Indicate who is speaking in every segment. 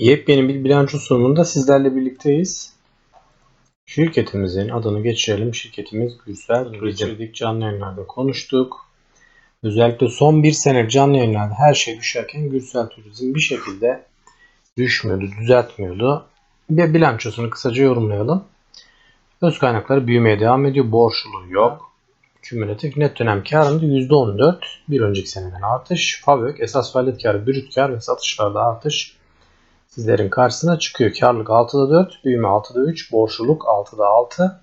Speaker 1: Yepyeni bir bilanço sunumunda sizlerle birlikteyiz. Şirketimizin adını geçirelim. Şirketimiz Gürsel. Geçirdik canlı yayınlarda konuştuk. Özellikle son bir sene canlı yayınlarda her şey düşerken Gürsel Turizm bir şekilde düşmüyordu, düzeltmiyordu. Bir bilançosunu kısaca yorumlayalım. Öz kaynakları büyümeye devam ediyor. Borçluluğu yok. Kümülatif net dönem karında %14. Bir önceki seneden artış. FAVÖK esas faaliyet karı, brüt kar ve satışlarda artış sizlerin karşısına çıkıyor. Karlılık 6'da 4, büyüme 6'da 3, borçluluk 6'da 6.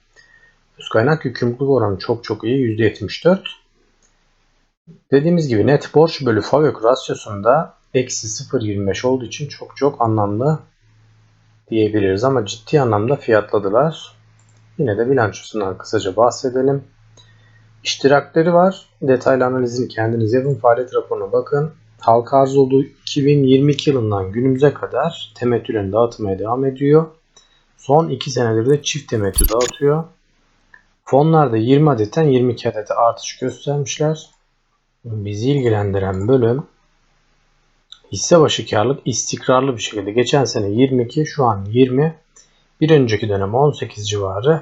Speaker 1: Öz kaynak yükümlülük oranı çok çok iyi %74. Dediğimiz gibi net borç bölü FAVÖK rasyosunda eksi 0.25 olduğu için çok çok anlamlı diyebiliriz ama ciddi anlamda fiyatladılar. Yine de bilançosundan kısaca bahsedelim. İştirakleri var. Detaylı analizini kendiniz yapın. Faaliyet raporuna bakın. Halka olduğu 2022 yılından günümüze kadar temettülerini dağıtmaya devam ediyor. Son 2 senedir de çift temettü dağıtıyor. Fonlarda 20 adetten 22 adete artış göstermişler. Bizi ilgilendiren bölüm hisse başı karlılık istikrarlı bir şekilde. Geçen sene 22, şu an 20. Bir önceki dönem 18 civarı.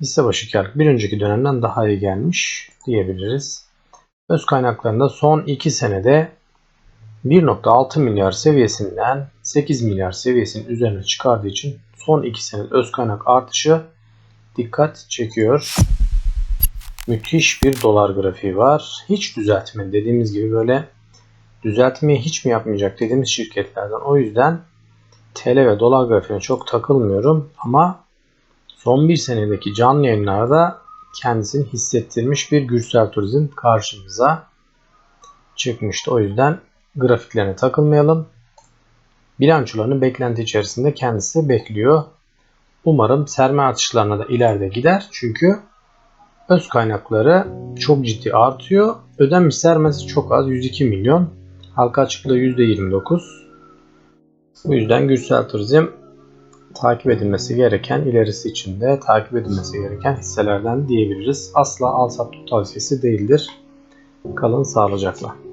Speaker 1: Hisse başı karlılık bir önceki dönemden daha iyi gelmiş diyebiliriz. Öz kaynaklarında son 2 senede 1.6 milyar seviyesinden 8 milyar seviyesinin üzerine çıkardığı için son 2 senenin öz kaynak artışı dikkat çekiyor. Müthiş bir dolar grafiği var. Hiç düzeltme dediğimiz gibi böyle düzeltmeyi hiç mi yapmayacak dediğimiz şirketlerden. O yüzden TL ve dolar grafiğine çok takılmıyorum ama son bir senedeki canlı yayınlarda kendisini hissettirmiş bir Gürsel Turizm karşımıza çıkmıştı. O yüzden grafiklerine takılmayalım. Bilançolarını beklenti içerisinde kendisi bekliyor. Umarım sermaye artışlarına da ileride gider. Çünkü öz kaynakları çok ciddi artıyor. Ödenmiş sermayesi çok az. 102 milyon. Halka açıklığı %29. Bu yüzden Gürsel Turizm takip edilmesi gereken, ilerisi için de takip edilmesi gereken hisselerden diyebiliriz. Asla al sat tavsiyesi değildir. Kalın sağlıcakla.